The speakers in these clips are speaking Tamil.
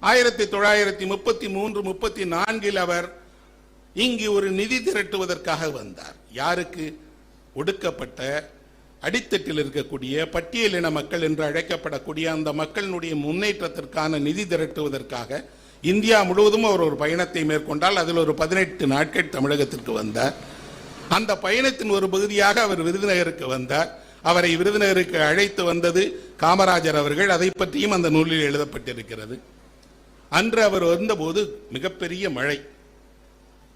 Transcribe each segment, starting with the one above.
ஆயிரத்தி தொள்ளாயிரத்தி முப்பத்தி மூன்று முப்பத்தி நான்கில் அவர் இங்கு ஒரு நிதி திரட்டுவதற்காக வந்தார். யாருக்கு? ஒடுக்கப்பட்ட அடித்தட்டில் இருக்கக்கூடிய பட்டியலின மக்கள் என்று அழைக்கப்படக்கூடிய அந்த மக்களினுடைய முன்னேற்றத்திற்கான நிதி திரட்டுவதற்காக இந்தியா முழுவதும் அவர் ஒரு பயணத்தை மேற்கொண்டால் அதில் ஒரு பதினெட்டு நாட்கள் தமிழகத்திற்கு வந்தார். அந்த பயணத்தின் ஒரு பகுதியாக அவர் விருதுநகருக்கு வந்தார். அவரை விருதுநகருக்கு அழைத்து வந்தது காமராஜர் அவர்கள். அதை பற்றியும் அந்த நூலில் எழுதப்பட்டிருக்கிறது. அன்று அவர் வந்தபோது மிகப்பெரிய மழை.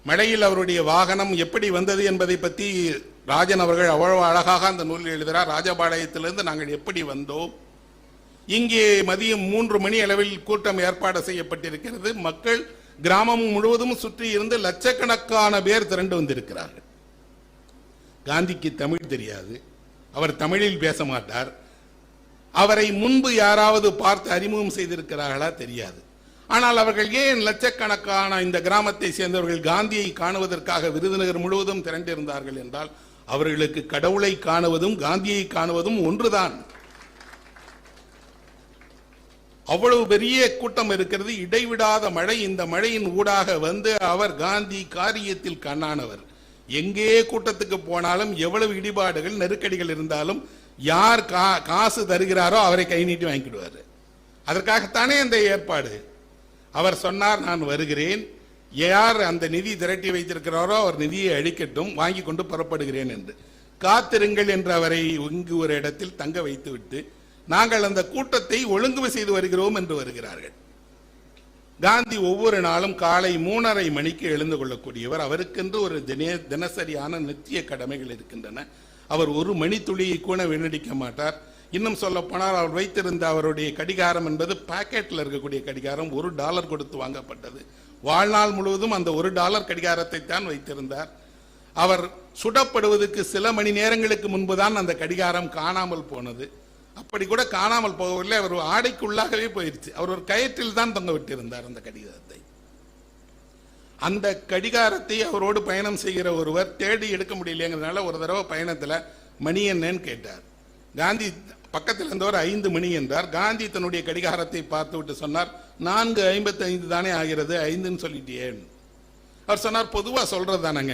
மழையில் அவருடைய வாகனம் எப்படி வந்தது என்பதை பற்றி ராஜன் அவர்கள் அவ்வளவு அழகாக அந்த நூலில் எழுதுகிறார். ராஜபாளையத்திலிருந்து நாங்கள் எப்படி வந்தோம்? இங்கே மதியம் மூன்று மணி அளவில் கூட்டம் ஏற்பாடு செய்யப்பட்டிருக்கிறது. மக்கள் கிராமம் முழுவதும் சுற்றி இருந்து லட்சக்கணக்கான பேர் திரண்டு வந்திருக்கிறார்கள். காந்திக்கு தமிழ் தெரியாது. அவர் தமிழில் பேச மாட்டார். அவரை முன்பு யாராவது பார்த்து அறிமுகம் செய்திருக்கிறார்களா தெரியாது. ஆனால் அவர்கள் ஏன் லட்சக்கணக்கான இந்த கிராமத்தை சேர்ந்தவர்கள் காந்தியை காணுவதற்காக விருதுநகர் முழுவதும் திரண்டிருந்தார்கள் என்றால் அவர்களுக்கு கடவுளை காணுவதும் காந்தியை காணுவதும் ஒன்றுதான். அவ்வளவு பெரிய கூட்டம் இருக்கிறது. இடைவிடாத மழை இந்த மழையின் ஊடாக வந்து அவர் காந்தி காரியத்தில் கண்ணானவர். எங்கே கூட்டத்துக்கு போனாலும் எவ்வளவு இடிபாடுகள் நெருக்கடிகள் இருந்தாலும் யார் கா காசு தருகிறாரோ அவரை கை நீட்டி வாங்கிடுவார் அதற்காகத்தானே இந்த ஏற்பாடு? அவர் சொன்னார் நான் வருகிறேன். யார் அந்த நிதி திரட்டி வைத்திருக்கிறாரோ அவர் நிதியை அழிக்கட்டும் வாங்கி கொண்டு புறப்படுகிறேன் என்று. காத்திருங்கள் என்று அவரை இங்கு ஒரு இடத்தில் தங்க வைத்துவிட்டு நாங்கள் அந்த கூட்டத்தை ஒழுங்கு செய்து வருகிறோம் என்று வருகிறார்கள். காந்தி ஒவ்வொரு நாளும் காலை மூணரை மணிக்கு எழுந்து கொள்ளக்கூடியவர். அவருக்கென்று ஒரு தின தினசரியான நித்திய கடமைகள் இருக்கின்றன. அவர் ஒரு மணித்துளியை கூட வீணடிக்க மாட்டார். இன்னும் சொல்ல போனால் அவர் வைத்திருந்த அவருடைய கடிகாரம் என்பது பாக்கெட்டில் இருக்கக்கூடிய கடிகாரம். ஒரு டாலர் கொடுத்து வாங்கப்பட்டது. வாழ்நாள் முழுவதும் அந்த ஒரு டாலர் கடிகாரத்தை தான் வைத்திருந்தார். அவர் சுடப்படுவதற்கு சில மணி நேரங்களுக்கு முன்புதான் அந்த கடிகாரம் காணாமல் போனது. அப்படி கூட காணாமல் போகவில்லை. அவர் ஆடைக்குள்ளாகவே போயிருச்சு. அவர் ஒரு கயிற்றில் தான் தொங்க விட்டிருந்தார் அந்த கடிகாரத்தை. அந்த கடிகாரத்தை அவரோடு பயணம் செய்கிற ஒருவர் தேடி எடுக்க முடியலைங்கிறதுனால ஒரு தடவை பயணத்தில் மணி என்னன்னு கேட்டார். காந்தி பக்கத்தில் இருந்தவர் ஐந்து மணி என்றார். காந்தி தன்னுடைய கடிகாரத்தை பார்த்து விட்டு சொன்னார் நான்கு ஐம்பத்தி ஐந்து தானே ஆகிறது ஐந்துன்னு சொல்லிட்டேன். அவர் சொன்னார் பொதுவா சொல்றது தானங்க.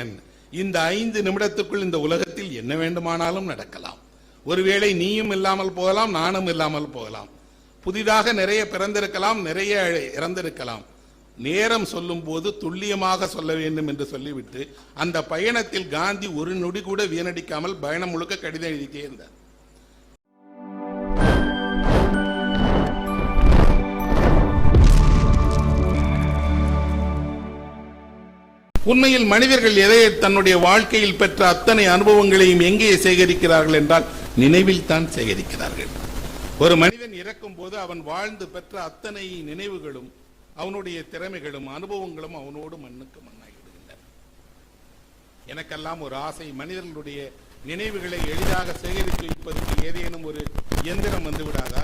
இந்த ஐந்து நிமிடத்துக்குள் இந்த உலகத்தில் என்ன வேண்டுமானாலும் நடக்கலாம். ஒருவேளை நீயும் இல்லாமல் போகலாம் நானும் இல்லாமல் போகலாம். புதிதாக நிறைய பிறந்திருக்கலாம் நிறைய இறந்திருக்கலாம். நேரம் சொல்லும் போது துல்லியமாக சொல்ல வேண்டும் என்று சொல்லிவிட்டு அந்த பயணத்தில் காந்தி ஒரு நொடி கூட வீணடிக்காமல் பயணம் முழுக்க கடிதம் எழுதிட்டே இருந்தார். உண்மையில் மனிதர்கள் எதை தன்னுடைய வாழ்க்கையில் பெற்ற அத்தனை அனுபவங்களையும் எங்கே சேகரிக்கிறார்கள் என்றால் நினைவில் தான் சேகரிக்கிறார்கள். ஒரு மனிதன் இறக்கும் போது அவன் வாழ்ந்து பெற்ற அத்தனை நினைவுகளும் அவனுடைய திறமைகளும் அனுபவங்களும் அவனோடு மண்ணுக்கு மண்ணாகிவிடுகின்றன. எனக்கெல்லாம் ஒரு ஆசை மனிதர்களுடைய நினைவுகளை எளிதாக சேகரித்து வைப்பதற்கு ஏதேனும் ஒரு இயந்திரம் வந்து விடாதா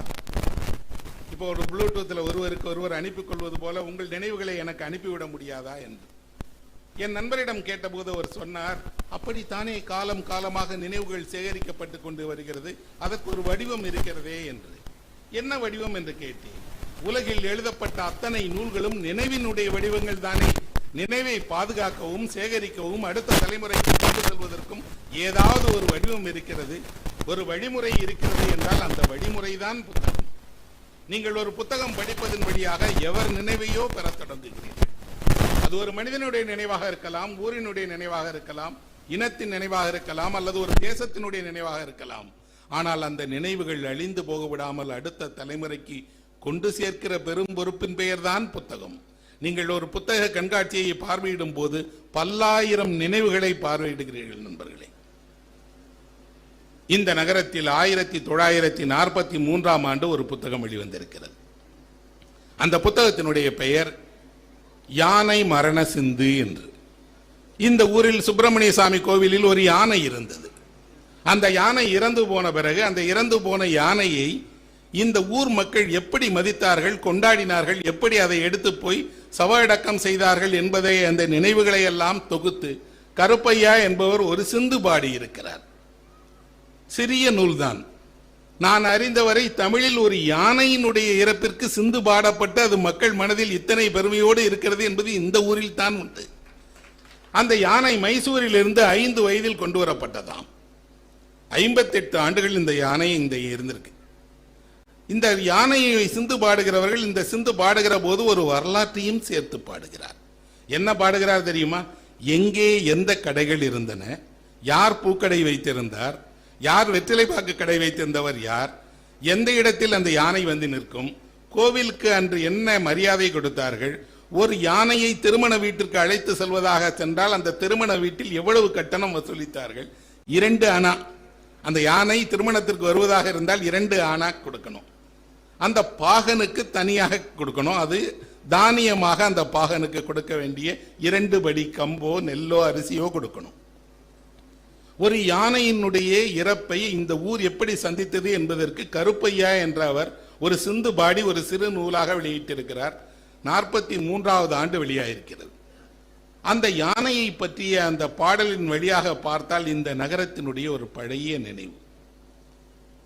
இப்போ ஒரு ப்ளூடூத்தில் ஒருவருக்கு ஒருவர் அனுப்பிக்கொள்வது போல உங்கள் நினைவுகளை எனக்கு அனுப்பிவிட முடியாதா என்று. என் நண்பரிடம் கேட்டபோது அவர் சொன்னார் அப்படித்தானே காலம் காலமாக நினைவுகள் சேகரிக்கப்பட்டு கொண்டு வருகிறது. அதற்கு ஒரு வடிவம் இருக்கிறதே என்று. என்ன வடிவம்? என்று கேட்டேன். உலகில் எழுதப்பட்ட அத்தனை நூல்களும் நினைவினுடைய வடிவங்கள் தானே. நினைவை பாதுகாக்கவும் சேகரிக்கவும் அடுத்த தலைமுறைக்கு கொண்டு செல்வதற்கும் ஏதாவது ஒரு வடிவம் இருக்கிறது. ஒரு வழிமுறை இருக்கிறது என்றால் அந்த வழிமுறை தான் புத்தகம். நீங்கள் ஒரு புத்தகம் படிப்பதன் வழியாக எவர் நினைவையோ பெறத் தொடங்குகிறீர்கள். அது ஒரு மனிதனுடைய நினைவாக இருக்கலாம் ஊரினுடைய நினைவாக இருக்கலாம் இனத்தின் நினைவாக இருக்கலாம் அல்லது ஒரு தேசத்தினுடைய நினைவாக இருக்கலாம். ஆனால் அந்த நினைவுகள் அழிந்து போக விடாமல் அடுத்த தலைமுறைக்கு கொண்டு சேர்க்கிற பெரும் பொறுப்பின் பெயர்தான் புத்தகம். நீங்கள் ஒரு புத்தக கண்காட்சியை பார்வையிடும் போது பல்லாயிரம் நினைவுகளை பார்வையிடுகிறீர்கள் நண்பர்களே. இந்த நகரத்தில் ஆயிரத்தி தொள்ளாயிரத்தி நாற்பத்தி மூன்றாம் ஆண்டு ஒரு புத்தகம் வெளிவந்திருக்கிறது. அந்த புத்தகத்தினுடைய பெயர் யானை மரண சிந்து என்று. இந்த ஊரில் சுப்பிரமணிய சாமி கோவிலில் ஒரு யானை இருந்தது. அந்த யானை இறந்து போன பிறகு அந்த இறந்து போன யானையை இந்த ஊர் மக்கள் எப்படி மதித்தார்கள் கொண்டாடினார்கள் எப்படி அதை எடுத்து போய் சவடக்கம் செய்தார்கள் என்பதை அந்த நினைவுகளை எல்லாம் தொகுத்து கருப்பையா என்பவர் ஒரு சிந்து பாடி இருக்கிறார். சிறிய நூல்தான். நான் அறிந்தவரை தமிழில் ஒரு யானையினுடைய இறப்பிற்கு சிந்து பாடப்பட்டு அது மக்கள் மனதில் இத்தனை பெருமையோடு இருக்கிறது என்பது இந்த ஊரில் தான் உண்டு. அந்த யானை மைசூரில் இருந்து ஐந்து வயதில் கொண்டு வரப்பட்டதாம். ஐம்பத்தெட்டு ஆண்டுகள் இந்த யானை இந்த இருந்திருக்கு. இந்த யானையை சிந்து பாடுகிறவர்கள் இந்த சிந்து பாடுகிற போது ஒரு வரலாற்றையும் சேர்த்து பாடுகிறார். என்ன பாடுகிறார் தெரியுமா? எங்கே எந்த கடைகள் இருந்தன? யார் பூக்கடை வைத்திருந்தார்? யார் வெற்றிலைப்பாக்கு கடை வைத்திருந்தவர் யார்? எந்த இடத்தில் அந்த யானை வந்து நிற்கும்? கோவிலுக்கு அன்று என்ன மரியாதை கொடுத்தார்கள்? ஒரு யானையை திருமண வீட்டிற்கு அழைத்து செல்வதாக சென்றால் அந்த திருமண வீட்டில் எவ்வளவு கட்டணம் வசூலித்தார்கள்? இரண்டு அணா. அந்த யானை திருமணத்திற்கு வருவதாக இருந்தால் இரண்டு ஆணா கொடுக்கணும். அந்த பாகனுக்கு தனியாக கொடுக்கணும். அது தானியமாக அந்த பாகனுக்கு கொடுக்க வேண்டிய இரண்டு படி கம்போ நெல்லோ அரிசியோ கொடுக்கணும். ஒரு யானையினுடைய இறப்பை இந்த ஊர் எப்படி சந்தித்தது என்பதற்கு கருப்பையா என்ற அவர் ஒரு சிந்து பாடி ஒரு சிறு நூலாக வெளியிட்டிருக்கிறார். நாற்பத்தி மூன்றாவது ஆண்டு வெளியாயிருக்கிறது. அந்த யானையை பற்றிய அந்த பாடலின் வழியாக பார்த்தால் இந்த நகரத்தினுடைய ஒரு பழைய நினைவு.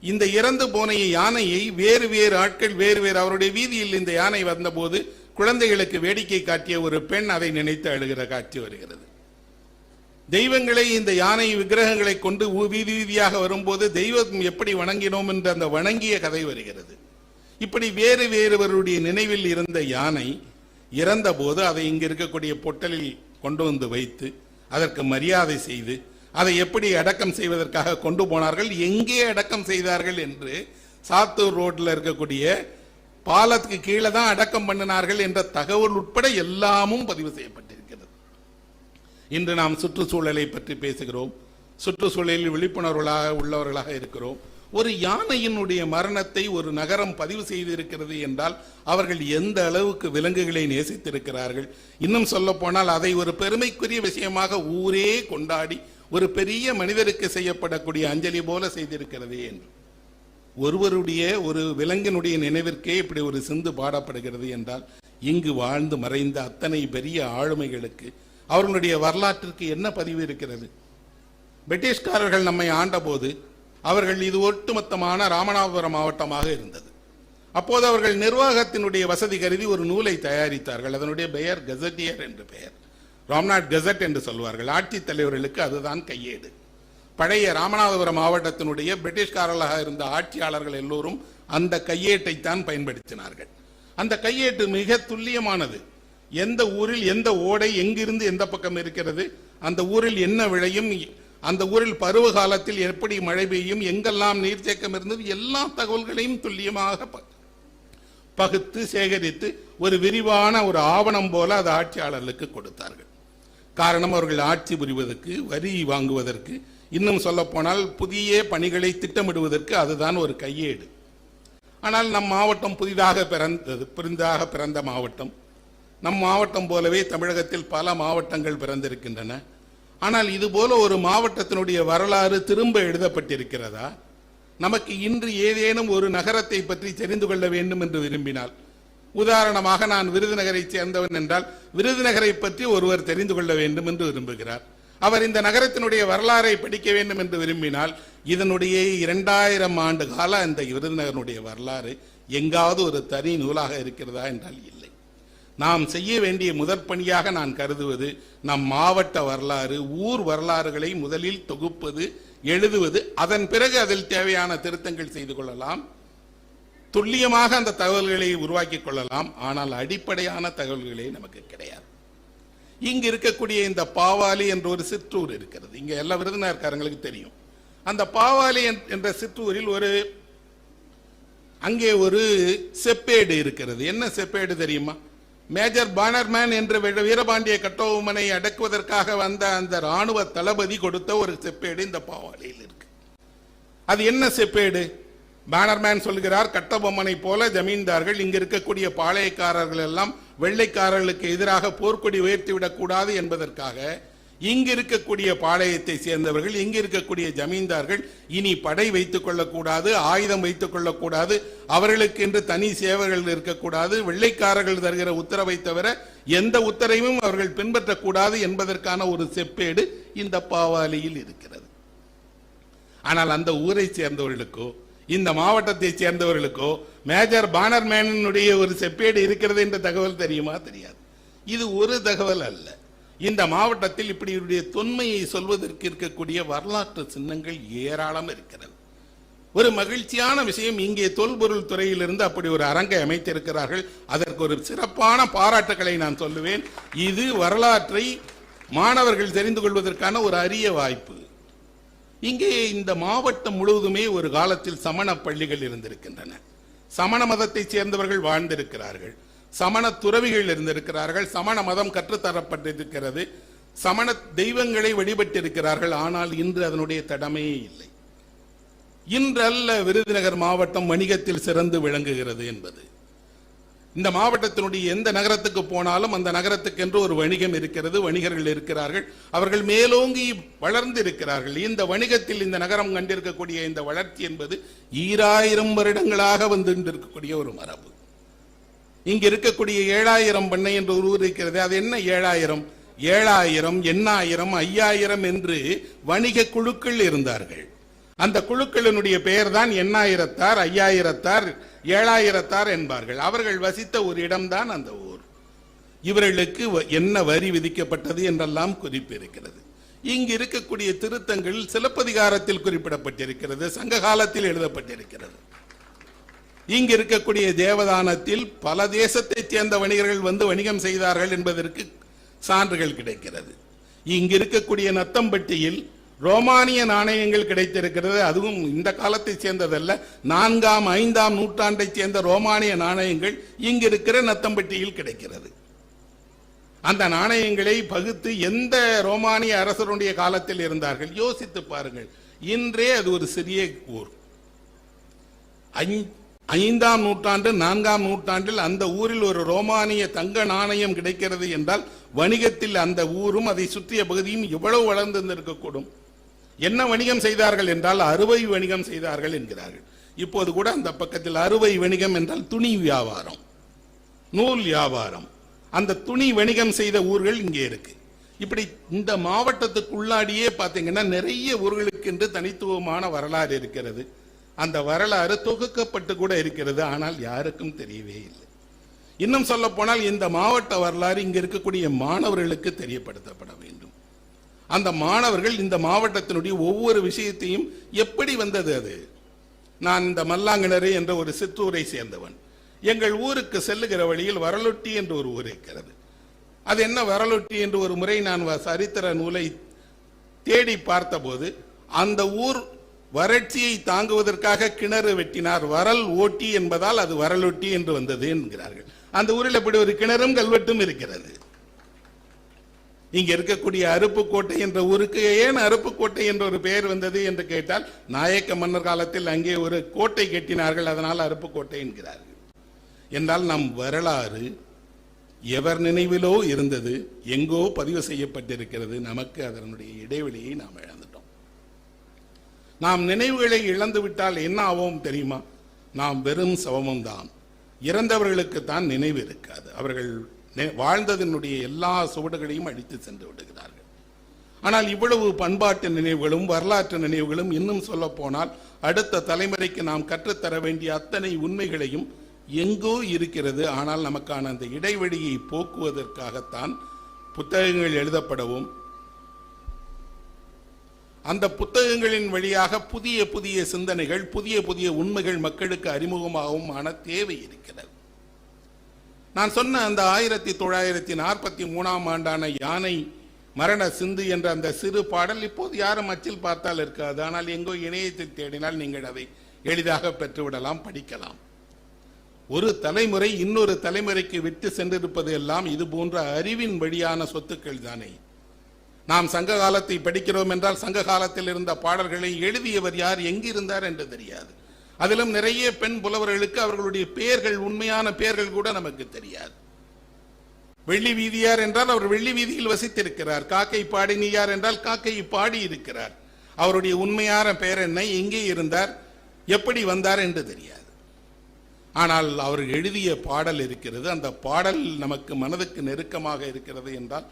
இந்த இறந்து போன யானையை வேறு வேறு ஆட்கள் வேறு வேறு அவருடைய வீதியில் இந்த யானை வந்தபோது குழந்தைகளுக்கு வேடிக்கை காட்டிய ஒரு பெண் அதை நினைத்து அழுகிற காட்சி வருகிறது. தெய்வங்களை இந்த யானை விக்கிரகங்களை கொண்டு ஊ- வீதி வீதியாக வரும்போது தெய்வம் எப்படி வணங்கினோம் என்று அந்த வணங்கிய கதை வருகிறது. இப்படி வேறு வேறுவருடைய நினைவில் இருந்த யானை இறந்த போது அதை இங்கு இருக்கக்கூடிய பொட்டலில் கொண்டு வந்து வைத்து அதற்கு மரியாதை செய்து அதை எப்படி அடக்கம் செய்வதற்காக கொண்டு போனார்கள் எங்கே அடக்கம் செய்தார்கள் என்று சாத்தூர் ரோட்டில் இருக்கக்கூடிய பாலத்துக்கு கீழே தான் அடக்கம் பண்ணினார்கள் என்ற தகவல் உட்பட எல்லாமும் பதிவு செய்யப்பட்டது. இன்று நாம் சுற்றுச்சூழலை பற்றி பேசுகிறோம். சுற்றுச்சூழலில் விழிப்புணர்வுகளாக உள்ளவர்களாக இருக்கிறோம். ஒரு யானையினுடைய மரணத்தை ஒரு நகரம் பதிவு செய்திருக்கிறது என்றால் அவர்கள் எந்த அளவுக்கு விலங்குகளை நேசித்திருக்கிறார்கள்? இன்னும் சொல்ல போனால் அதை ஒரு பெருமைக்குரிய விஷயமாக ஊரே கொண்டாடி ஒரு பெரிய மனிதருக்கு செய்யப்படக்கூடிய அஞ்சலி போல செய்திருக்கிறது என்று. ஒருவருடைய ஒரு விலங்கினுடைய நினைவிற்கே இப்படி ஒரு சிந்து பாடப்படுகிறது என்றால் இங்கு வாழ்ந்து மறைந்த அத்தனை பெரிய ஆளுமைகளுக்கு அவர்களுடைய வரலாற்றிற்கு என்ன பதிவு இருக்கிறது? பிரிட்டிஷ்காரர்கள் நம்மை ஆண்டபோது அவர்கள் இது ஒட்டுமொத்தமான ராமநாதபுரம் மாவட்டமாக இருந்தது. அப்போது அவர்கள் நிர்வாகத்தினுடைய வசதி கருதி ஒரு நூலை தயாரித்தார்கள். அதனுடைய பெயர் கெசட்டியர் என்று பெயர். ராம்நாட் கெசட் என்று சொல்வார்கள். ஆட்சித் தலைவர்களுக்கு அதுதான் கையேடு. பழைய ராமநாதபுரம் மாவட்டத்தினுடைய பிரிட்டிஷ்காரர்களாக இருந்த ஆட்சியாளர்கள் எல்லோரும் அந்த கையேட்டை தான் பயன்படுத்தினார்கள். அந்த கையேட்டு மிக துல்லியமானது. எந்த ஊரில் எந்த ஓடை எங்கிருந்து எந்த பக்கம் இருக்கிறது அந்த ஊரில் என்ன விளையும் அந்த ஊரில் பருவ காலத்தில் எப்படி மழை பெய்யும் எங்கெல்லாம் நீர்த்தேக்கம் இருந்தது எல்லா தகவல்களையும் துல்லியமாக பகுத்து சேகரித்து ஒரு விரிவான ஒரு ஆவணம் போல அது ஆட்சியாளர்களுக்கு கொடுத்தார்கள். காரணம் அவர்கள் ஆட்சி புரிவதற்கு வரி வாங்குவதற்கு இன்னும் சொல்லப்போனால் புதிய பணிகளை திட்டமிடுவதற்கு அதுதான் ஒரு கையேடு. ஆனால் நம் மாவட்டம் புதிதாக பிறந்தது புதிதாக பிறந்த மாவட்டம் நம் மாவட்டம் போலவே தமிழகத்தில் பல மாவட்டங்கள் பிறந்திருக்கின்றன. ஆனால் இதுபோல ஒரு மாவட்டத்தினுடைய வரலாறு திரும்ப எழுதப்பட்டிருக்கிறதா? நமக்கு இன்று ஏதேனும் ஒரு நகரத்தை பற்றி தெரிந்து கொள்ள வேண்டும் என்று விரும்பினால். உதாரணமாக நான் விருதுநகரைச் சேர்ந்தவன் என்றால் விருதுநகரை பற்றி ஒருவர் தெரிந்து கொள்ள வேண்டும் என்று விரும்புகிறார். அவர் இந்த நகரத்தினுடைய வரலாறை படிக்க வேண்டும் என்று விரும்பினால் இதனுடைய இரண்டாயிரம் ஆண்டு கால அந்த விருதுநகரனுடைய வரலாறு எங்காவது ஒரு தனி நூலாக இருக்கிறதா என்றால் இல்லை. நாம் செய்ய வேண்டிய முதற் பணியாக நான் கருதுவது நம் மாவட்ட வரலாறு ஊர் வரலாறுகளை முதலில் தொகுப்பது எழுதுவது அதன் பிறகு அதில் தேவையான திருத்தங்கள் செய்து கொள்ளலாம். துல்லியமாக அந்த தகவல்களை உருவாக்கி கொள்ளலாம். ஆனால் அடிப்படையான தகவல்களே நமக்கு கிடையாது. இங்கு இருக்கக்கூடிய இந்த பாவாலி என்ற ஒரு சிற்றூர் இருக்கிறது. இங்கே எல்லா விருதுநகர்காரங்களுக்கு தெரியும். அந்த பாவாலி என்- என்ற சிற்றூரில் ஒரு அங்கே ஒரு செப்பேடு இருக்கிறது. என்ன செப்பேடு தெரியுமா? மேஜர் பானர்மேன் என்ற வீரபாண்டிய கட்டபொம்மனை அடக்குவதற்காக வந்த அந்த ராணுவ தளபதி கொடுத்த ஒரு செப்பேடு இந்த பாவாலியில் இருக்கு. அது என்ன செப்பேடு? பேனர்மேன் சொல்கிறார் கட்டபொம்மனை போல ஜமீன்தார்கள் இங்கு இருக்கக்கூடிய பாளையக்காரர்கள் எல்லாம் வெள்ளைக்காரர்களுக்கு எதிராக போர்க்கொடி உயர்த்திவிடக் கூடாது என்பதற்காக இங்கு இருக்கக்கூடிய பாளையத்தை சேர்ந்தவர்கள் இங்கு இருக்கக்கூடிய ஜமீன்தார்கள் இனி படை வைத்துக் கொள்ளக்கூடாது ஆயுதம் வைத்துக் கொள்ளக்கூடாது அவர்களுக்கு என்று தனி சேவைகள் இருக்கக்கூடாது வெள்ளைக்காரர்கள் தருகிற உத்தரவை தவிர எந்த உத்தரவையும் அவர்கள் பின்பற்றக்கூடாது என்பதற்கான ஒரு செப்பேடு இந்த பாவாலியில் இருக்கிறது. ஆனால் அந்த ஊரை சேர்ந்தவர்களுக்கோ இந்த மாவட்டத்தை சேர்ந்தவர்களுக்கோ மேஜர் பானர்மேனுடைய ஒரு செப்பேடு இருக்கிறது என்ற தகவல் தெரியுமா? தெரியாது. இது ஒரு தகவல் அல்ல. இந்த மாவட்டத்தில் இப்படி இவருடைய தொன்மையை சொல்வதற்கு இருக்கக்கூடிய வரலாற்று சின்னங்கள் ஏராளம் இருக்கிறது. ஒரு மகிழ்ச்சியான விஷயம் இங்கே தொல்பொருள் துறையிலிருந்து அப்படி ஒரு அரங்கை அமைத்திருக்கிறார்கள். அதற்கு ஒரு சிறப்பான பாராட்டுக்களை நான் சொல்லுவேன். இது வரலாற்றை மாணவர்கள் தெரிந்து கொள்வதற்கான ஒரு அரிய வாய்ப்பு. இங்கே இந்த மாவட்டம் முழுவதுமே ஒரு காலத்தில் சமண பள்ளிகள் இருந்திருக்கின்றன. சமண மதத்தைச் சேர்ந்தவர்கள் வாழ்ந்திருக்கிறார்கள். சமண துறவிகள் இருந்திருக்கிறார்கள். சமண மதம் கற்றுத்தரப்பட்டிருக்கிறது. சமண தெய்வங்களை வழிபட்டிருக்கிறார்கள். ஆனால் இன்று அதனுடைய தடமே இல்லை. இன்றல்ல விருதுநகர் மாவட்டம் வணிகத்தில் சிறந்து விளங்குகிறது என்பது. இந்த மாவட்டத்தினுடைய எந்த நகரத்துக்கு போனாலும் அந்த நகரத்துக்கென்று ஒரு வணிகம் இருக்கிறது. வணிகர்கள் இருக்கிறார்கள். அவர்கள் மேலோங்கி வளர்ந்து இருக்கிறார்கள் இந்த வணிகத்தில் இந்த நகரம் கண்டிருக்கக்கூடிய இந்த வளர்ச்சி என்பது ஈராயிரம் வருடங்களாக வந்து இருக்கக்கூடிய ஒரு மரபு. இங்க இருக்கக்கூடிய ஏழாயிரம் பண்ணை என்று ஒரு ஊர் இருக்கிறது அது என்ன ஏழாயிரம்? ஏழாயிரம் எண்ணாயிரம் ஐயாயிரம் என்று வணிக குழுக்கள் இருந்தார்கள். அந்த குழுக்களினுடைய பெயர் தான் எண்ணாயிரத்தார் ஐயாயிரத்தார் ஏழாயிரத்தார் என்பார்கள். அவர்கள் வசித்த ஒரு இடம்தான் அந்த ஊர். இவர்களுக்கு வ- என்ன வரி விதிக்கப்பட்டது என்றெல்லாம் குறிப்பு இருக்கிறது இங்கு இருக்கக்கூடிய திருத்தங்கள் சிலப்பதிகாரத்தில் குறிப்பிடப்பட்டிருக்கிறது சங்க காலத்தில் எழுதப்பட்டிருக்கிறது. இங்கு இருக்கக்கூடிய தேவதானத்தில் பல தேசத்தைச் சேர்ந்த வணிகர்கள் வந்து வணிகம் செய்தார்கள் என்பதற்கு சான்றுகள் கிடைக்கிறது. இங்கு இருக்கக்கூடிய நத்தம்பட்டியில் ரோமானிய நாணயங்கள் கிடைத்திருக்கிறது. அதுவும் இந்த காலத்தைச் சேர்ந்ததல்ல. நான்காம் ஐந்தாம் நூற்றாண்டைச் சேர்ந்த ரோமானிய நாணயங்கள் இங்கு இருக்கிற நத்தம்பட்டியில் கிடைக்கிறது. அந்த நாணயங்களை பகுத்து எந்த ரோமானிய அரசருடைய காலத்தில் இருந்தார்கள்? யோசித்து பாருங்கள். இன்றே அது ஒரு சிறிய ஊர். ஐ- ஐந்தாம் நூற்றாண்டு நான்காம் நூற்றாண்டில் அந்த ஊரில் ஒரு ரோமானிய தங்க நாணயம் கிடைக்கிறது என்றால் வணிகத்தில் அந்த ஊரும் அதை சுற்றிய பகுதியும் எவ்வளவு வளர்ந்திருந்திருக்கக்கூடும்? என்ன வணிகம் செய்தார்கள் என்றால் அறுவை வணிகம் செய்தார்கள் என்கிறார்கள். இப்போது கூட அந்த பக்கத்தில் அறுவை வணிகம் என்றால் துணி வியாபாரம் நூல் வியாபாரம். அந்த துணி வணிகம் செய்த ஊர்கள் இங்கே இருக்கு. இப்படி இந்த மாவட்டத்துக்குள்ளாடியே பார்த்தீங்கன்னா நிறைய ஊர்களுக்கு என்று தனித்துவமான வரலாறு இருக்கிறது. அந்த வரலாறு தொகுக்கப்பட்டு கூட இருக்கிறது. ஆனால் யாருக்கும் தெரியவே இல்லை. இன்னும் சொல்ல போனால் இந்த மாவட்ட வரலாறு இங்க இருக்கக்கூடிய மாணவர்களுக்கு தெரியப்படுத்தப்பட வேண்டும். அந்த மாணவர்கள் இந்த மாவட்டத்தினுடைய ஒவ்வொரு விஷயத்தையும் எப்படி வந்தது அது? நான் இந்த மல்லாங்கிணறு என்ற ஒரு சிற்றூரை சேர்ந்தவன். எங்கள் ஊருக்கு செல்லுகிற வழியில் வரலொட்டி என்று ஒரு ஊர் இருக்கிறது. அது என்ன வரலொட்டி என்று ஒரு முறை நான் சரித்திர நூலை தேடி பார்த்தபோது அந்த ஊர் வறட்சியை தாங்குவதற்காக கிணறு வெட்டினார். வரல் ஓட்டி என்பதால் அது வரலொட்டி என்று வந்தது என்கிறார்கள். அந்த ஊரில் இப்படி ஒரு கிணறும் கல்வெட்டும் இருக்கிறது. இங்க இருக்கக்கூடிய அருப்புக்கோட்டை என்ற ஊருக்கு ஏன் அருப்புக்கோட்டை என்ற ஒரு பெயர் வந்தது என்று கேட்டால் நாயக்க மன்னர் காலத்தில் அங்கே ஒரு கோட்டை கட்டினார்கள் அதனால் அருப்புக்கோட்டை என்கிறார்கள். என்றால் நம் வரலாறு எவர் நினைவிலோ இருந்தது எங்கோ பதிவு செய்யப்பட்டிருக்கிறது நமக்கு அதனுடைய இடைவெளியை நாம் இழந்து நாம் நினைவுகளை இழந்து விட்டால் என்ன ஆவோம் தெரியுமா? நாம் வெறும் சவமும் தான் இறந்தவர்களுக்கு தான் நினைவு இருக்காது. அவர்கள் நெ- வாழ்ந்ததனுடைய எல்லா சுவடுகளையும் அடித்து சென்று விடுகிறார்கள். ஆனால் இவ்வளவு பண்பாட்டு நினைவுகளும் வரலாற்று நினைவுகளும் இன்னும் சொல்ல போனால் அடுத்த தலைமுறைக்கு நாம் கற்றுத்தர வேண்டிய அத்தனை உண்மைகளையும் எங்கோ இருக்கிறது. ஆனால் நமக்கான அந்த இடைவெளியை போக்குவதற்காகத்தான் புத்தகங்கள் எழுதப்படவும். அந்த புத்தகங்களின் வழியாக புதிய புதிய சிந்தனைகள் புதிய புதிய உண்மைகள் மக்களுக்கு அறிமுகமாகவும் ஆன தேவை இருக்கிறது. நான் சொன்ன அந்த ஆயிரத்தி தொள்ளாயிரத்தி நாற்பத்தி மூணாம் ஆண்டான யானை மரண சிந்து என்ற அந்த சிறு பாடல் இப்போது யாரும் அச்சில் பார்த்தால் இருக்காது. ஆனால் எங்கோ இணையத்தில் தேடினால் நீங்கள் அதை எளிதாக பெற்றுவிடலாம் படிக்கலாம். ஒரு தலைமுறை இன்னொரு தலைமுறைக்கு விட்டு சென்றிருப்பது எல்லாம் இது போன்ற அறிவின் வழியான சொத்துக்கள் தானே. நாம் சங்க காலத்தை படிக்கிறோம் என்றால் சங்க காலத்தில் இருந்த பாடல்களை எழுதியவர் யார் எங்கிருந்தார் என்று தெரியாது. அதிலும் நிறைய பெண் புலவர்களுக்கு அவர்களுடைய பெயர்கள் உண்மையான பெயர்கள் கூட நமக்கு தெரியாது. வெள்ளி வீதியார் என்றால் அவர் வெள்ளி வீதியில் வசித்திருக்கிறார். காக்கை பாடினியார் என்றால் காக்கை பாடி இருக்கிறார். அவருடைய உண்மையான பெயர் என்ன எங்கே இருந்தார் எப்படி வந்தார் என்று தெரியாது. ஆனால் அவர் எழுதிய பாடல் இருக்கிறது. அந்த பாடல் நமக்கு மனதுக்கு நெருக்கமாக இருக்கிறது என்றால்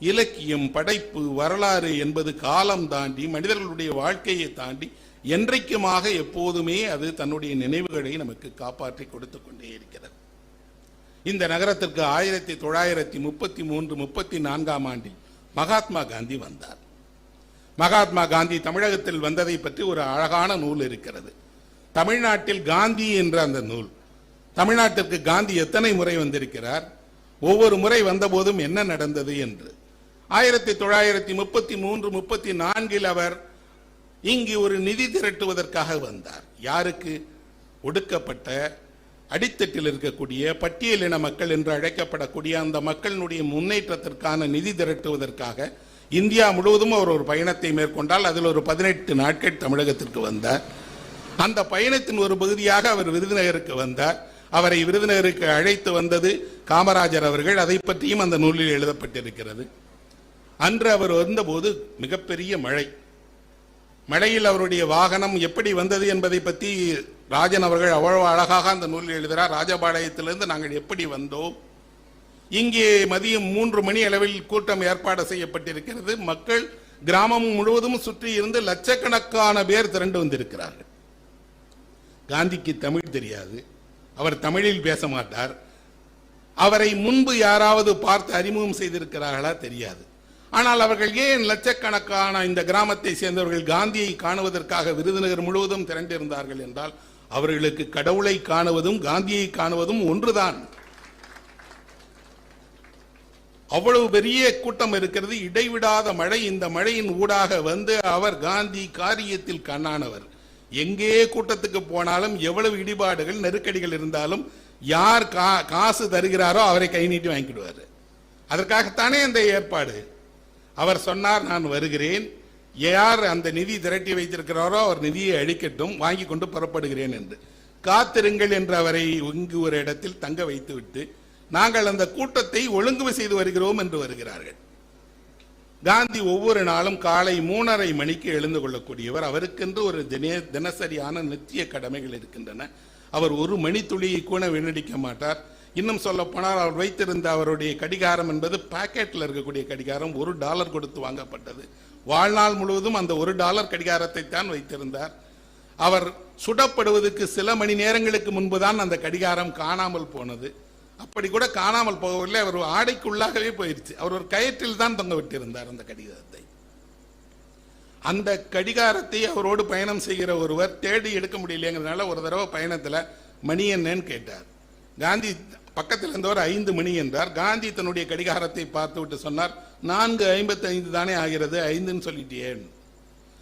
இலக்கியம் படைப்பு வரலாறு என்பது காலம் தாண்டி மனிதர்களுடைய வாழ்க்கையை தாண்டி என்றைக்குமாக எப்போதுமே அது தன்னுடைய நினைவுகளை நமக்கு காப்பாற்றி கொடுத்து கொண்டே இருக்கிறது. இந்த நகரத்திற்கு ஆயிரத்தி தொள்ளாயிரத்தி முப்பத்தி மூன்று முப்பத்தி நான்காம் ஆண்டில் மகாத்மா காந்தி வந்தார். மகாத்மா காந்தி தமிழகத்தில் வந்ததை பற்றி ஒரு அழகான நூல் இருக்கிறது. தமிழ்நாட்டில் காந்தி என்ற அந்த நூல். தமிழ்நாட்டிற்கு காந்தி எத்தனை முறை வந்திருக்கிறார்? ஒவ்வொரு முறை வந்தபோதும் என்ன நடந்தது என்று. ஆயிரத்தி தொள்ளாயிரத்தி முப்பத்தி மூன்று முப்பத்தி நான்கில் அவர் இங்கு ஒரு நிதி திரட்டுவதற்காக வந்தார். யாருக்கு? ஒடுக்கப்பட்ட அடித்தட்டில் இருக்கக்கூடிய பட்டியலின மக்கள் என்று அழைக்கப்படக்கூடிய அந்த மக்களினுடைய முன்னேற்றத்திற்கான நிதி திரட்டுவதற்காக இந்தியா முழுவதும் அவர் ஒரு பயணத்தை மேற்கொண்டால் அதில் ஒரு பதினெட்டு நாட்கள் தமிழகத்திற்கு வந்தார். அந்த பயணத்தின் ஒரு பகுதியாக அவர் விருதுநகருக்கு வந்தார். அவரை விருதுநகருக்கு அழைத்து வந்தது காமராஜர் அவர்கள். அதை பற்றியும் அந்த நூலில் எழுதப்பட்டிருக்கிறது. அன்று அவர் வந்தபோது மிகப்பெரிய மழை. மழையில் அவருடைய வாகனம் எப்படி வந்தது என்பதை பற்றி ராஜன் அவர்கள் அவ்வளவு அழகாக அந்த நூலில் எழுதுகிறார். ராஜபாளையத்திலிருந்து நாங்கள் எப்படி வந்தோம்? இங்கே மதியம் மூன்று மணி அளவில் கூட்டம் ஏற்பாடு செய்யப்பட்டிருக்கிறது. மக்கள் கிராமம் முழுவதும் சுற்றி இருந்து லட்சக்கணக்கான பேர் திரண்டு வந்திருக்கிறார்கள். காந்திக்கு தமிழ் தெரியாது. அவர் தமிழில் பேச மாட்டார். அவரை முன்பு யாராவது பார்த்து அறிமுகம் செய்திருக்கிறார்களா தெரியாது. ஆனால் அவர்கள் ஏன் லட்சக்கணக்கான இந்த கிராமத்தை சேர்ந்தவர்கள் காந்தியை காணுவதற்காக விருதுநகர் முழுவதும் திரண்டிருந்தார்கள் என்றால் அவர்களுக்கு கடவுளை காணுவதும் காந்தியை காணுவதும் ஒன்றுதான். அவ்வளவு பெரிய கூட்டம் இருக்கிறது. இடைவிடாத மழை இந்த மழையின் ஊடாக வந்து அவர் காந்தி காரியத்தில் கண்ணானவர். எங்கே கூட்டத்துக்கு போனாலும் எவ்வளவு இடிபாடுகள் நெருக்கடிகள் இருந்தாலும் யார் கா- காசு தருகிறாரோ அவரை கை நீட்டி வாங்கிடுவார் அதற்காகத்தானே இந்த ஏற்பாடு? அவர் சொன்னார் நான் வருகிறேன். யார் அந்த நிதி திரட்டி வைத்திருக்கிறாரோ அவர் நிதியை அழிக்கட்டும் வாங்கி கொண்டு புறப்படுகிறேன் என்று. காத்திருங்கள் என்று அவரை இங்கு ஒரு இடத்தில் தங்க வைத்துவிட்டு நாங்கள் அந்த கூட்டத்தை ஒழுங்கு செய்து வருகிறோம் என்று வருகிறார்கள். காந்தி ஒவ்வொரு நாளும் காலை மூணரை மணிக்கு எழுந்து கொள்ளக்கூடியவர். அவருக்கென்று ஒரு தின தினசரியான நித்திய கடமைகள் இருக்கின்றன. அவர் ஒரு மணி துளியை கூட வீணடிக்க மாட்டார். இன்னும் சொல்ல போனால் அவர் வைத்திருந்த அவருடைய கடிகாரம் என்பது பாக்கெட்டில் இருக்கக்கூடிய கடிகாரம். ஒரு டாலர் கொடுத்து வாங்கப்பட்டது. வாழ்நாள் முழுவதும் அந்த ஒரு டாலர் கடிகாரத்தை தான் வைத்திருந்தார். அவர் சுடப்படுவதற்கு சில மணி நேரங்களுக்கு முன்புதான் அந்த கடிகாரம் காணாமல் போனது. அப்படி கூட காணாமல் போகவில்லை. அவர் ஆடைக்குள்ளாகவே போயிடுச்சு அவர் ஒரு கயிற்றில் தான் தொங்க விட்டிருந்தார் அந்த கடிகாரத்தை. அந்த கடிகாரத்தை அவரோடு பயணம் செய்கிற ஒருவர் தேடி எடுக்க முடியலைங்கிறதுனால ஒரு தடவை பயணத்தில் மணி என்னன்னு கேட்டார். காந்தி பக்கத்தில் இருந்தவர் ஐந்து மணி என்றார். காந்தி தன்னுடைய கடிகாரத்தை பார்த்து விட்டு சொன்னார் நான்கு ஐம்பத்தி ஐந்து தானே ஆகிறது ஐந்துன்னு சொல்லிட்டேன்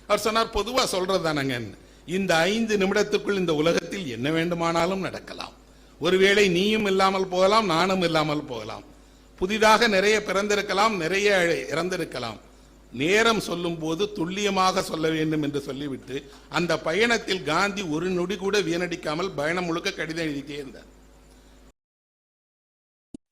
அவர் சொன்னார் பொதுவா சொல்றது தானங்க இந்த ஐந்து நிமிடத்துக்குள் இந்த உலகத்தில் என்ன வேண்டுமானாலும் நடக்கலாம். ஒருவேளை நீயும் இல்லாமல் போகலாம் நானும் இல்லாமல் போகலாம். புதிதாக நிறைய பிறந்திருக்கலாம் நிறைய இறந்திருக்கலாம். நேரம் சொல்லும் போது துல்லியமாக சொல்ல வேண்டும் என்று சொல்லிவிட்டு அந்த பயணத்தில் காந்தி ஒரு நொடி கூட வீணடிக்காமல் பயணம் முழுக்க கடிதம் எழுதிட்டே இருந்தார்.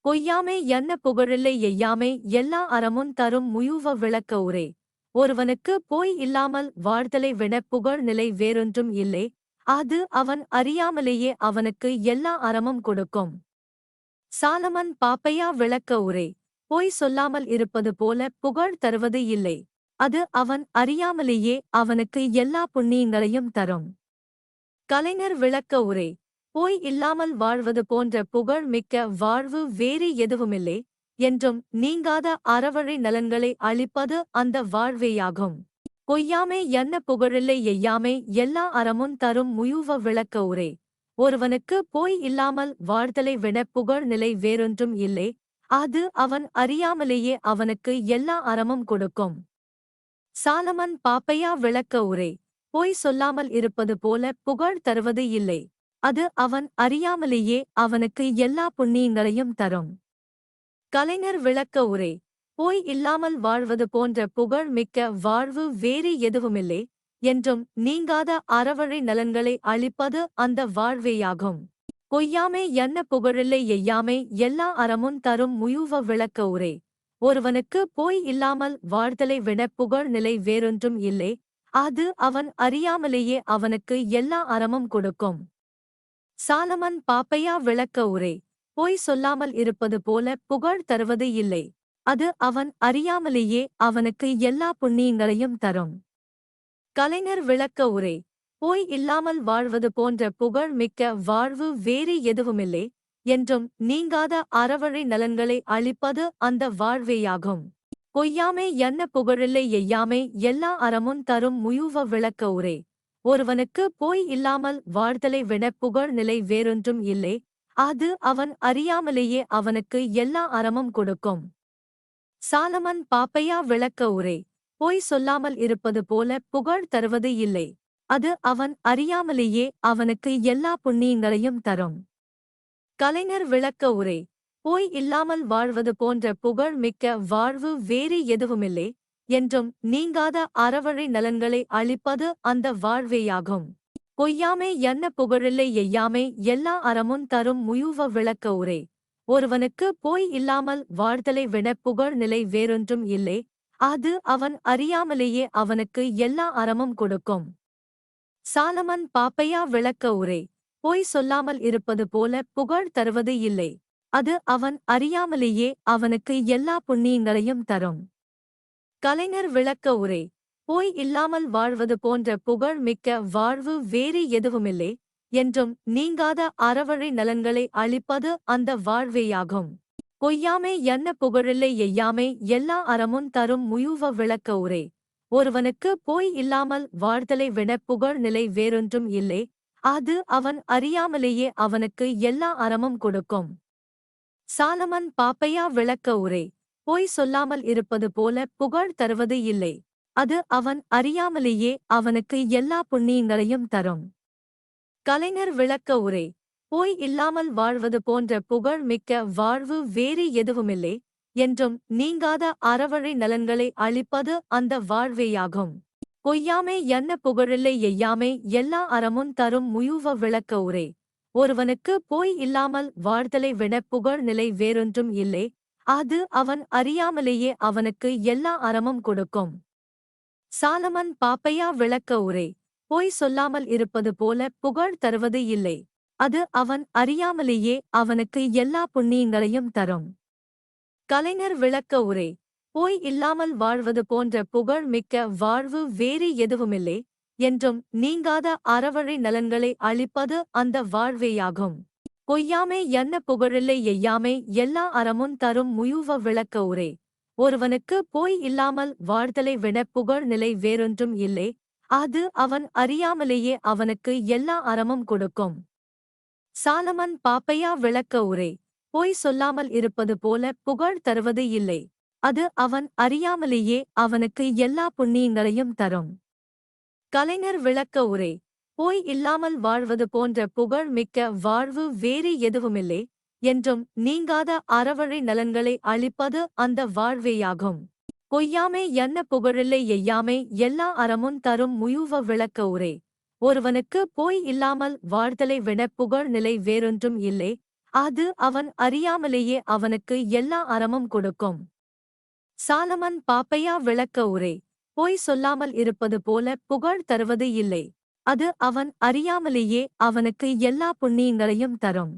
பொய்யாமை என்ன புகழில்லை எய்யாமை எல்லா அறமும் தரும் முயுவ விளக்க உரே. ஒருவனுக்கு போய் இல்லாமல் வாழ்தலை விட புகழ் நிலை வேறொன்றும் இல்லை. அது அவன் அறியாமலேயே அவனுக்கு எல்லா அறமும் கொடுக்கும். சாலமன் பாப்பையா விளக்க உரே. பொய் சொல்லாமல் இருப்பது போல புகழ் தருவது இல்லை. அது அவன் அறியாமலேயே அவனுக்கு எல்லா புண்ணியங்களையும் தரும். கலைஞர் விளக்க உரை. போய் இல்லாமல் வாழ்வது போன்ற புகழ் மிக்க வாழ்வு வேறு எதுவுமில்லை என்றும் நீங்காத அறவழி நலன்களை அளிப்பது அந்த வாழ்வேயாகும். பொய்யாமே என்ன புகழில்லை எய்யாமை எல்லா அறமும் தரும் முயுவ விளக்க உரை. ஒருவனுக்கு போய் இல்லாமல் வாழ்தலை விட புகழ் நிலை வேறொன்றும் இல்லை அது அவன் அறியாமலேயே அவனுக்கு எல்லா அறமும் கொடுக்கும். சாலமன் பாப்பையா விளக்க உரை. பொய் சொல்லாமல் இருப்பது போல புகழ் தருவது இல்லை. அது அவன் அறியாமலேயே அவனுக்கு எல்லா புண்ணியங்களையும் தரும். கலைஞர் விளக்க உரை போய் இல்லாமல் வாழ்வது போன்ற புகழ் மிக்க வாழ்வு வேறு எதுவுமில்லை என்றும் நீங்காத அறவழி நலன்களை அளிப்பது அந்த வாழ்வேயாகும். பொய்யாமே என்ன புகழில்லை எய்யாமை எல்லா அறமும் தரும் முயுவ விளக்க உரை ஒருவனுக்கு போய் இல்லாமல் வாழ்தலை விட புகழ் நிலை வேறொன்றும் இல்லை. அது அவன் அறியாமலேயே அவனுக்கு எல்லா அறமும் கொடுக்கும். சாலமன் பாப்பையா விளக்க உரை. பொய் சொல்லாமல் இருப்பது போல புகழ் தருவது இல்லை. அது அவன் அறியாமலேயே அவனுக்கு எல்லா புண்ணியங்களையும் தரும். கலைஞர் விளக்க உரை. போய் இல்லாமல் வாழ்வது போன்ற புகழ் மிக்க வாழ்வு வேறு எதுவுமில்லை. என்றும் நீங்காத அறவழி நலன்களை அளிப்பது அந்த வாழ்வேயாகும். பொய்யாமை என்ன புகழில்லை எய்யாமை எல்லா அறமும் தரும் முயுவ விளக்க உரே. ஒருவனுக்கு போய் இல்லாமல் வாழ்தலை விட புகழ் நிலை வேறொன்றும் இல்லை. அது அவன் அறியாமலேயே அவனுக்கு எல்லா அறமும் கொடுக்கும். சாலமன் பாப்பையா விளக்க உரை. பொய் சொல்லாமல் இருப்பது போல புகழ் தருவது இல்லை. அது அவன் அறியாமலேயே அவனுக்கு எல்லா புண்ணியங்களையும் தரும். கலைஞர் விளக்க உரை. போய் இல்லாமல் வாழ்வது போன்ற புகழ் மிக்க வாழ்வு வேறு எதுவுமில்லை. என்றும் நீங்காத அறவழி நலன்களை அளிப்பது அந்த வாழ்வேயாகும். பொய்யாமை என்ன புகழில்லை எய்யாமை எல்லா அறமும் தரும் முயுவ விளக்க உரை. ஒருவனுக்கு போய் இல்லாமல் வாழ்தலை விட புகழ் நிலை வேறொன்றும் இல்லை. அது அவன் அறியாமலேயே அவனுக்கு எல்லா அறமும் கொடுக்கும். சாலமன் பாப்பையா விளக்க உரை. பொய் சொல்லாமல் இருப்பது போல புகழ் தருவது இல்லை. அது அவன் அறியாமலேயே அவனுக்கு எல்லா புண்ணியங்களையும் தரும். கலைஞர் விளக்க உரை போய் இல்லாமல் வாழ்வது போன்ற புகழ் மிக்க வாழ்வு வேறு எதுவுமில்லை என்றும் நீங்காத அறவழி நலன்களை அளிப்பது அந்த வாழ்வேயாகும். பொய்யாமை என்ன புகழில்லை எய்யாமை எல்லா அறமும் தரும் முயுவ விளக்க உரை. ஒருவனுக்கு போய் இல்லாமல் வாழ்தலை விட புகழ் நிலை வேறொன்றும் இல்லை அது அவன் அறியாமலேயே அவனுக்கு எல்லா அறமும் கொடுக்கும். சாலமன் பாப்பையா விளக்க உரை பொய் சொல்லாமல் இருப்பது போல புகழ் தருவது இல்லை. அது அவன் அறியாமலேயே அவனுக்கு எல்லா புண்ணியங்களையும் தரும். கலைஞர் விளக்க உரை. போய் இல்லாமல் வாழ்வது போன்ற புகழ் மிக்க வாழ்வு வேறு எதுவுமில்லை என்றும் நீங்காத அறவழி நலன்களை அளிப்பது அந்த வாழ்வேயாகும். பொய்யாமே என்ன புகழில்லை எய்யாமே எல்லா அறமும் தரும் முயுவ விளக்க உரை. ஒருவனுக்கு போய் இல்லாமல் வாழ்தலை விட புகழ் நிலை வேறொன்றும் இல்லை அது அவன் அறியாமலேயே அவனுக்கு எல்லா அறமும் கொடுக்கும். சாலமன் பாப்பையா விளக்க உரை பொய் சொல்லாமல் இருப்பது போல புகழ் தருவது இல்லை. அது அவன் அறியாமலேயே அவனுக்கு எல்லா புண்ணியங்களையும் தரும். கலைஞர் விளக்க உரை போய் இல்லாமல் வாழ்வது போன்ற புகழ் மிக்க வாழ்வு வேறு எதுவுமில்லை. என்றும் நீங்காத அறவழி நலன்களை அளிப்பது அந்த வாழ்வேயாகும். பொய்யாமை என்ன புகழில்லை எய்யாமை எல்லா அறமும் தரும் முயுவ விளக்க உரை. ஒருவனுக்கு போய் இல்லாமல் வாழ்தலை விட புகழ் நிலை வேறொன்றும் இல்லை. அது அவன் அறியாமலேயே அவனுக்கு எல்லா அறமும் கொடுக்கும். சாலமன் பாப்பையா விளக்க உரை. பொய் சொல்லாமல் இருப்பது போல புகழ் தருவது இல்லை. அது அவன் அறியாமலேயே அவனுக்கு எல்லா புண்ணியங்களையும் தரும். கலைஞர் விளக்க உரை. போய் இல்லாமல் வாழ்வது போன்ற புகழ் மிக்க வாழ்வு வேறு எதுவுமில்லை என்றும் நீங்காத அறவழி நலன்களை அளிப்பது அந்த வாழ்வேயாகும். பொய்யாமை என்ன புகழில்லை எய்யாமை எல்லா அறமும் தரும் முயுவ விளக்க உரை. ஒருவனுக்கு போய் இல்லாமல் வாழ்தலை விட புகழ் நிலை வேறொன்றும் இல்லை அது அவன் அறியாமலேயே அவனுக்கு எல்லா அறமும் கொடுக்கும். சாலமன் பாப்பையா விளக்க உரை பொய் சொல்லாமல் இருப்பது போல புகழ் தருவது இல்லை. அது அவன் அறியாமலேயே அவனுக்கு எல்லா புண்ணியங்களையும் தரும்.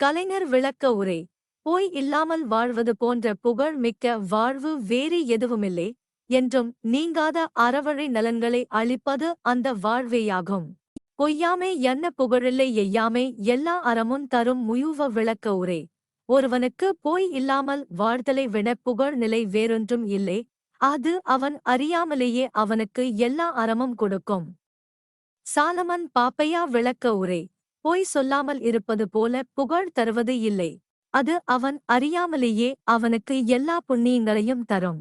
கலைஞர் விளக்க உரை போய் இல்லாமல் வாழ்வது போன்ற புகழ் மிக்க வாழ்வு வேறு எதுவுமில்லை என்றும் நீங்காத அறவழி நலன்களை அளிப்பது அந்த வாழ்வேயாகும். பொய்யாமை என்ன புகழில்லை எய்யாமை எல்லா அறமும் தரும் முயுவ விளக்க உரை ஒருவனுக்கு போய் இல்லாமல் வாழ்தலை விட புகழ் நிலை வேறொன்றும் இல்லை. அது அவன் அறியாமலேயே அவனுக்கு எல்லா அறமும் கொடுக்கும். சாலமன் பாப்பையா விளக்க உரை. பொய் சொல்லாமல் இருப்பது போல புகழ் தருவது இல்லை. அது அவன் அறியாமலேயே அவனுக்கு எல்லா புண்ணியங்களையும் தரும்.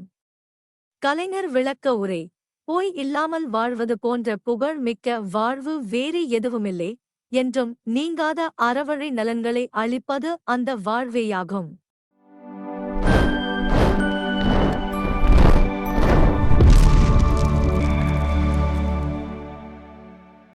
கலைஞர் விளக்க உரை. போய் இல்லாமல் வாழ்வது போன்ற புகழ் மிக்க வாழ்வு வேறு எதுவுமில்லை. என்றும் நீங்காத அறவழி நலன்களை அளிப்பது அந்த வாழ்வேயாகும்.